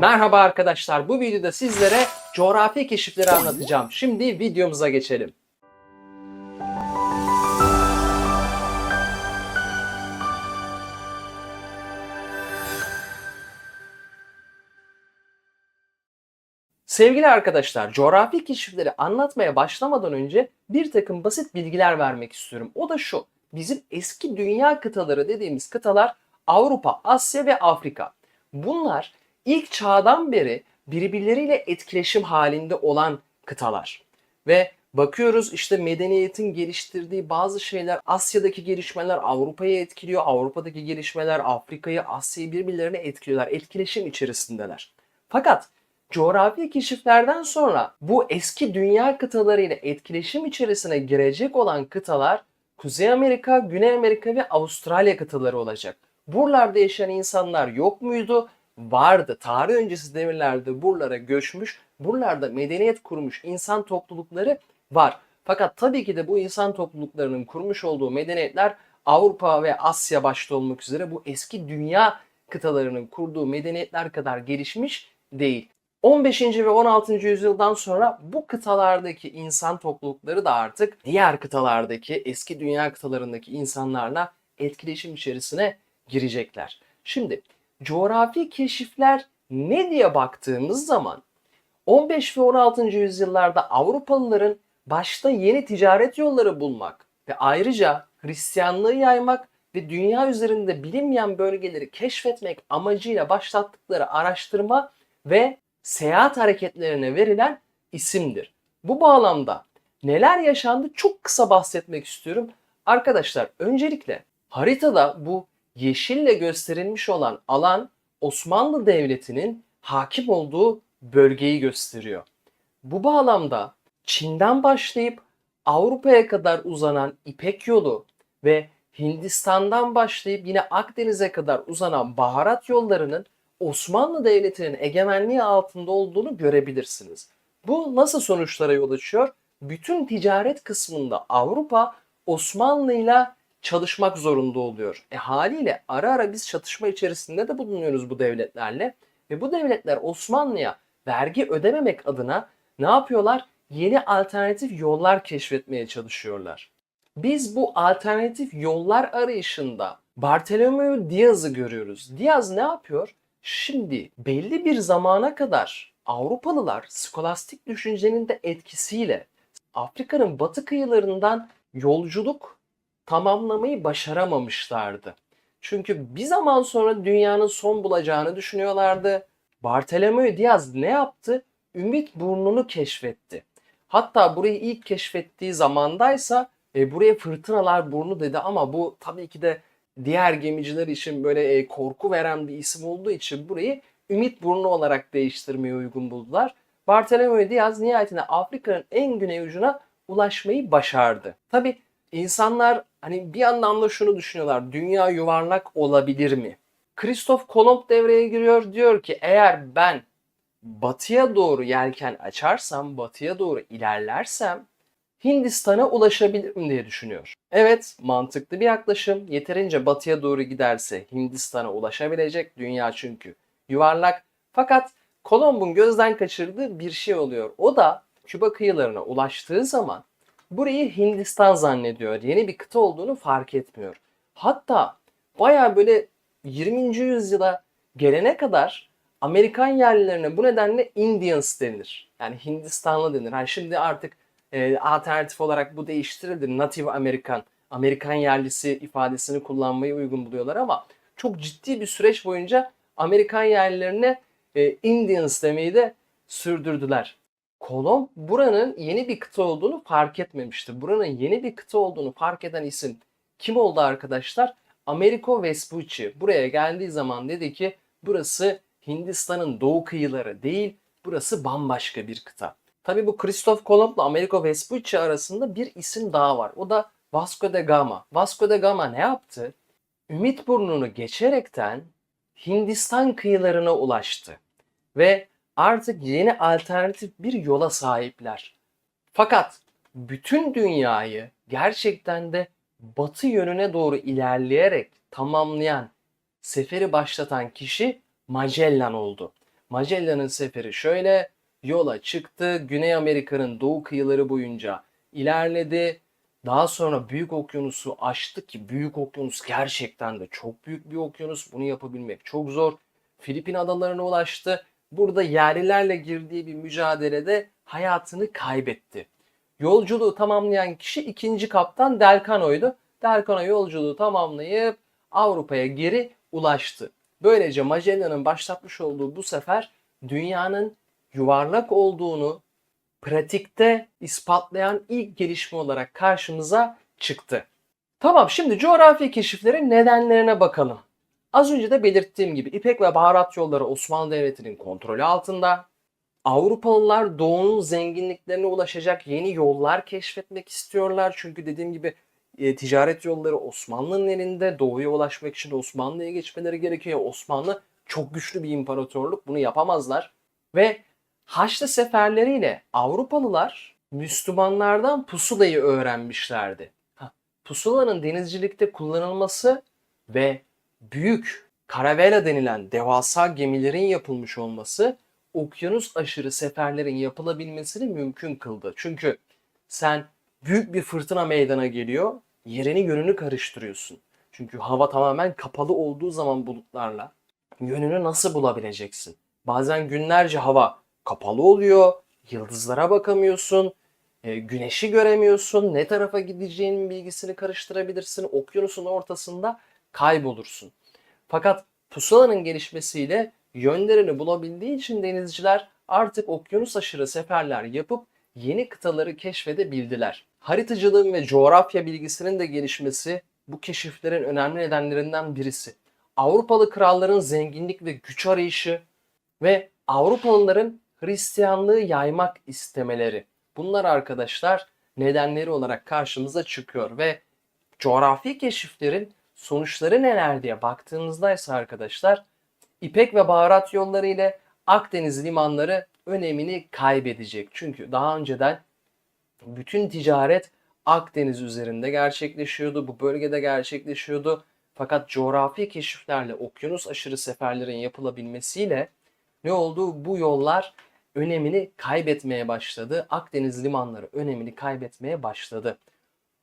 Merhaba arkadaşlar. Bu videoda sizlere coğrafi keşifleri anlatacağım. Şimdi videomuza geçelim. Sevgili arkadaşlar, coğrafi keşifleri anlatmaya başlamadan önce bir takım basit bilgiler vermek istiyorum. O da şu, bizim eski dünya kıtaları dediğimiz kıtalar Avrupa, Asya ve Afrika. Bunlar ilk çağdan beri birbirleriyle etkileşim halinde olan kıtalar. Ve bakıyoruz işte medeniyetin geliştirdiği bazı şeyler Asya'daki gelişmeler Avrupa'yı etkiliyor. Avrupa'daki gelişmeler Afrika'yı, Asya'yı birbirlerine etkiliyorlar. Etkileşim içerisindeler. Fakat coğrafi keşiflerden sonra bu eski dünya kıtalarıyla etkileşim içerisine girecek olan kıtalar Kuzey Amerika, Güney Amerika ve Avustralya kıtaları olacak. Buralarda yaşayan insanlar yok muydu? Vardı. Tarih öncesi devirlerde buralara göçmüş, buralarda medeniyet kurmuş insan toplulukları var. Fakat tabii ki de bu insan topluluklarının kurmuş olduğu medeniyetler Avrupa ve Asya başta olmak üzere bu eski dünya kıtalarının kurduğu medeniyetler kadar gelişmiş değil. 15. ve 16. yüzyıldan sonra bu kıtalardaki insan toplulukları da artık diğer kıtalardaki eski dünya kıtalarındaki insanlarla etkileşim içerisine girecekler. Şimdi coğrafi keşifler ne diye baktığımız zaman 15 ve 16. yüzyıllarda Avrupalıların başta yeni ticaret yolları bulmak ve ayrıca Hristiyanlığı yaymak ve dünya üzerinde bilinmeyen bölgeleri keşfetmek amacıyla başlattıkları araştırma ve seyahat hareketlerine verilen isimdir. Bu bağlamda neler yaşandı çok kısa bahsetmek istiyorum. Arkadaşlar öncelikle haritada bu yeşille gösterilmiş olan alan Osmanlı Devleti'nin hakim olduğu bölgeyi gösteriyor. Bu bağlamda Çin'den başlayıp Avrupa'ya kadar uzanan İpek yolu ve Hindistan'dan başlayıp yine Akdeniz'e kadar uzanan baharat yollarının Osmanlı Devleti'nin egemenliği altında olduğunu görebilirsiniz. Bu nasıl sonuçlara yol açıyor? Bütün ticaret kısmında Avrupa Osmanlı'yla çalışmak zorunda oluyor. E haliyle ara ara biz çatışma içerisinde de bulunuyoruz bu devletlerle. Ve bu devletler Osmanlı'ya vergi ödememek adına ne yapıyorlar? Yeni alternatif yollar keşfetmeye çalışıyorlar. Biz bu alternatif yollar arayışında Bartolomeo Diaz'ı görüyoruz. Diaz ne yapıyor? Şimdi belli bir zamana kadar Avrupalılar skolastik düşüncenin de etkisiyle Afrika'nın batı kıyılarından yolculuk tamamlamayı başaramamışlardı. Çünkü bir zaman sonra dünyanın son bulacağını düşünüyorlardı. Bartolomeo Diaz ne yaptı? Ümit burnunu keşfetti. Hatta burayı ilk keşfettiği zamandaysa e, buraya fırtınalar burnu dedi ama bu tabii ki de diğer gemiciler için böyle e, korku veren bir isim olduğu için burayı Ümit Burnu olarak değiştirmeyi uygun buldular. Bartolomeo Diaz nihayetinde Afrika'nın en güney ucuna ulaşmayı başardı. Tabi insanlar hani bir anlamda şunu düşünüyorlar. Dünya yuvarlak olabilir mi? Kristof Kolomb devreye giriyor. Diyor ki eğer ben batıya doğru yelken açarsam, batıya doğru ilerlersem Hindistan'a ulaşabilirim diye düşünüyor. Evet, mantıklı bir yaklaşım. Yeterince batıya doğru giderse Hindistan'a ulaşabilecek. Dünya çünkü yuvarlak. Fakat Kolomb'un gözden kaçırdığı bir şey oluyor. O da Küba kıyılarına ulaştığı zaman burayı Hindistan zannediyor. Yeni bir kıta olduğunu fark etmiyor. Hatta baya böyle 20. yüzyıla gelene kadar Amerikan yerlilerine bu nedenle Indians denir. Yani Hindistanlı denir. Yani şimdi artık e, alternatif olarak bu değiştirildi. Native Amerikan, Amerikan yerlisi ifadesini kullanmayı uygun buluyorlar ama çok ciddi bir süreç boyunca Amerikan yerlilerine e, Indians demeyi de sürdürdüler. Kolomb buranın yeni bir kıta olduğunu fark etmemişti. Buranın yeni bir kıta olduğunu fark eden isim kim oldu arkadaşlar? Americo Vespucci. Buraya geldiği zaman dedi ki burası Hindistan'ın doğu kıyıları değil, burası bambaşka bir kıta. Tabi bu Christoph Kolomb ile Amerigo Vespucci arasında bir isim daha var. O da Vasco da Gama. Vasco da Gama ne yaptı? Ümit burnunu geçerekten Hindistan kıyılarına ulaştı. Ve artık yeni alternatif bir yola sahipler. Fakat bütün dünyayı gerçekten de batı yönüne doğru ilerleyerek tamamlayan, seferi başlatan kişi Magellan oldu. Magellan'ın seferi şöyle yola çıktı. Güney Amerika'nın doğu kıyıları boyunca ilerledi. Daha sonra Büyük Okyanus'u aştı ki Büyük Okyanus gerçekten de çok büyük bir okyanus. Bunu yapabilmek çok zor. Filipin adalarına ulaştı. Burada yerlilerle girdiği bir mücadelede hayatını kaybetti. Yolculuğu tamamlayan kişi ikinci kaptan Delcano'ydu. Delcano yolculuğu tamamlayıp Avrupa'ya geri ulaştı. Böylece Magellan'ın başlatmış olduğu bu sefer dünyanın yuvarlak olduğunu pratikte ispatlayan ilk gelişme olarak karşımıza çıktı. Tamam şimdi coğrafi keşiflerin nedenlerine bakalım. Az önce de belirttiğim gibi İpek ve baharat yolları Osmanlı Devleti'nin kontrolü altında. Avrupalılar doğunun zenginliklerine ulaşacak yeni yollar keşfetmek istiyorlar. Çünkü dediğim gibi e, ticaret yolları Osmanlı'nın elinde. Doğuya ulaşmak için Osmanlı'ya geçmeleri gerekiyor. Osmanlı çok güçlü bir imparatorluk. Bunu yapamazlar. Ve Haçlı seferleriyle Avrupalılar Müslümanlardan pusulayı öğrenmişlerdi. Pusulanın denizcilikte kullanılması ve büyük karavela denilen devasa gemilerin yapılmış olması okyanus aşırı seferlerin yapılabilmesini mümkün kıldı. Çünkü sen büyük bir fırtına meydana geliyor, yerini yönünü karıştırıyorsun. Çünkü hava tamamen kapalı olduğu zaman bulutlarla yönünü nasıl bulabileceksin? Bazen günlerce hava kapalı oluyor, yıldızlara bakamıyorsun, e, güneşi göremiyorsun, ne tarafa gideceğinin bilgisini karıştırabilirsin, okyanusun ortasında kaybolursun. Fakat pusulanın gelişmesiyle yönlerini bulabildiği için denizciler artık okyanus aşırı seferler yapıp yeni kıtaları keşfedebildiler. Haritacılığın ve coğrafya bilgisinin de gelişmesi bu keşiflerin önemli nedenlerinden birisi. Avrupalı kralların zenginlik ve güç arayışı ve Avrupalıların Hristiyanlığı yaymak istemeleri. Bunlar arkadaşlar nedenleri olarak karşımıza çıkıyor ve coğrafi keşiflerin sonuçları neler diye baktığımızda ise arkadaşlar İpek ve baharat yolları ile Akdeniz limanları önemini kaybedecek. Çünkü daha önceden bütün ticaret Akdeniz üzerinde gerçekleşiyordu. Bu bölgede gerçekleşiyordu. Fakat coğrafi keşiflerle okyanus aşırı seferlerin yapılabilmesiyle ne oldu? Bu yollar önemini kaybetmeye başladı. Akdeniz limanları önemini kaybetmeye başladı.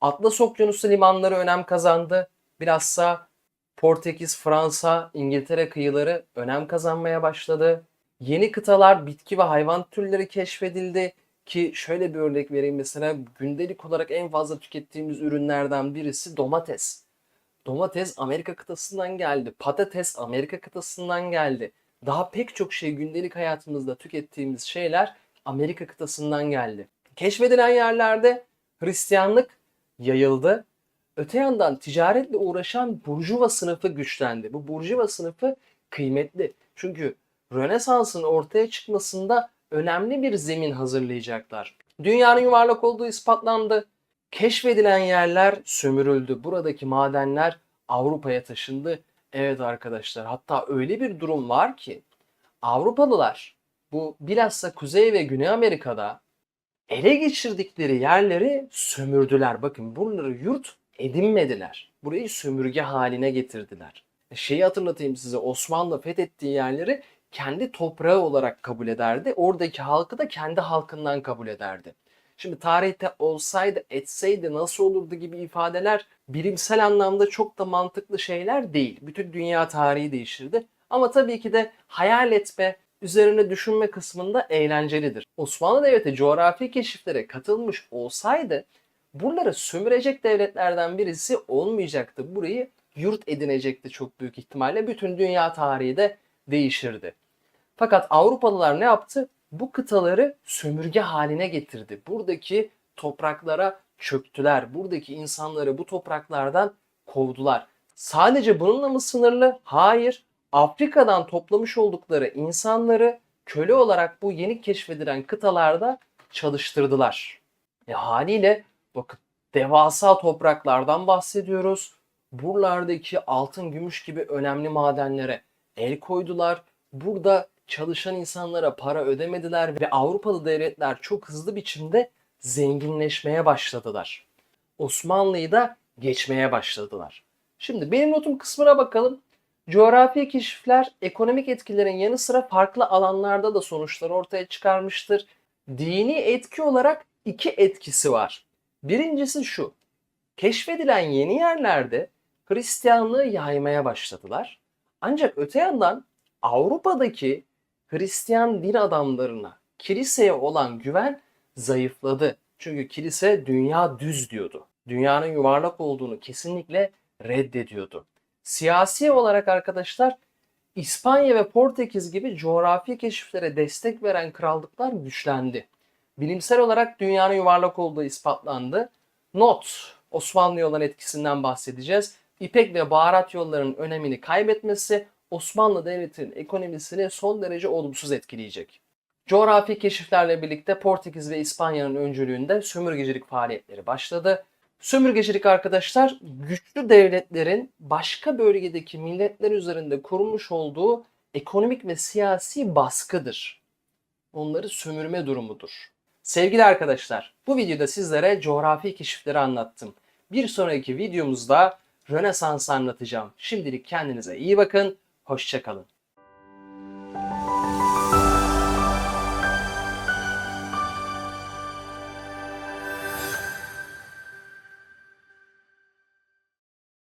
Atlas Okyanusu limanları önem kazandı. Bilhassa Portekiz, Fransa, İngiltere kıyıları önem kazanmaya başladı. Yeni kıtalar, bitki ve hayvan türleri keşfedildi ki şöyle bir örnek vereyim mesela gündelik olarak en fazla tükettiğimiz ürünlerden birisi domates. Domates Amerika kıtasından geldi. Patates Amerika kıtasından geldi. Daha pek çok şey gündelik hayatımızda tükettiğimiz şeyler Amerika kıtasından geldi. Keşfedilen yerlerde Hristiyanlık yayıldı. Öte yandan ticaretle uğraşan burjuva sınıfı güçlendi. Bu burjuva sınıfı kıymetli. Çünkü Rönesans'ın ortaya çıkmasında önemli bir zemin hazırlayacaklar. Dünyanın yuvarlak olduğu ispatlandı. Keşfedilen yerler sömürüldü. Buradaki madenler Avrupa'ya taşındı. Evet arkadaşlar hatta öyle bir durum var ki Avrupalılar bu bilhassa Kuzey ve Güney Amerika'da ele geçirdikleri yerleri sömürdüler. Bakın buraları yurt edinmediler. Burayı sömürge haline getirdiler. Şeyi hatırlatayım size Osmanlı fethettiği yerleri kendi toprağı olarak kabul ederdi. Oradaki halkı da kendi halkından kabul ederdi. Şimdi tarihte olsaydı, etseydi nasıl olurdu gibi ifadeler bilimsel anlamda çok da mantıklı şeyler değil. Bütün dünya tarihi değişirdi. Ama tabii ki de hayal etme, üzerine düşünme kısmında eğlencelidir. Osmanlı Devleti coğrafi keşiflere katılmış olsaydı buraları sömürecek devletlerden birisi olmayacaktı. Burayı yurt edinecekti çok büyük ihtimalle. Bütün dünya tarihi de değişirdi. Fakat Avrupalılar ne yaptı? Bu kıtaları sömürge haline getirdi. Buradaki topraklara çöktüler. Buradaki insanları bu topraklardan kovdular. Sadece bununla mı sınırlı? Hayır. Afrika'dan toplamış oldukları insanları köle olarak bu yeni keşfedilen kıtalarda çalıştırdılar. E haliyle bakın devasa topraklardan bahsediyoruz. Buralardaki altın, gümüş gibi önemli madenlere el koydular. Burada çalışan insanlara para ödemediler ve Avrupalı devletler çok hızlı biçimde zenginleşmeye başladılar. Osmanlı'yı da geçmeye başladılar. Şimdi benim notum kısmına bakalım. Coğrafi keşifler ekonomik etkilerin yanı sıra farklı alanlarda da sonuçlar ortaya çıkarmıştır. Dini etki olarak iki etkisi var. Birincisi şu. Keşfedilen yeni yerlerde Hristiyanlığı yaymaya başladılar. Ancak öte yandan Avrupa'daki Hristiyan din adamlarına, kiliseye olan güven zayıfladı. Çünkü kilise dünya düz diyordu. Dünyanın yuvarlak olduğunu kesinlikle reddediyordu. Siyasi olarak arkadaşlar İspanya ve Portekiz gibi coğrafi keşiflere destek veren krallıklar güçlendi. Bilimsel olarak dünyanın yuvarlak olduğu ispatlandı. Not, Osmanlı'ya olan etkisinden bahsedeceğiz. İpek ve baharat yollarının önemini kaybetmesi Osmanlı Devleti'nin ekonomisini son derece olumsuz etkileyecek. Coğrafi keşiflerle birlikte Portekiz ve İspanya'nın öncülüğünde sömürgecilik faaliyetleri başladı. Sömürgecilik arkadaşlar güçlü devletlerin başka bölgedeki milletler üzerinde kurmuş olduğu ekonomik ve siyasi baskıdır. Onları sömürme durumudur. Sevgili arkadaşlar, bu videoda sizlere coğrafi keşifleri anlattım. Bir sonraki videomuzda Rönesans anlatacağım. Şimdilik kendinize iyi bakın, hoşçakalın.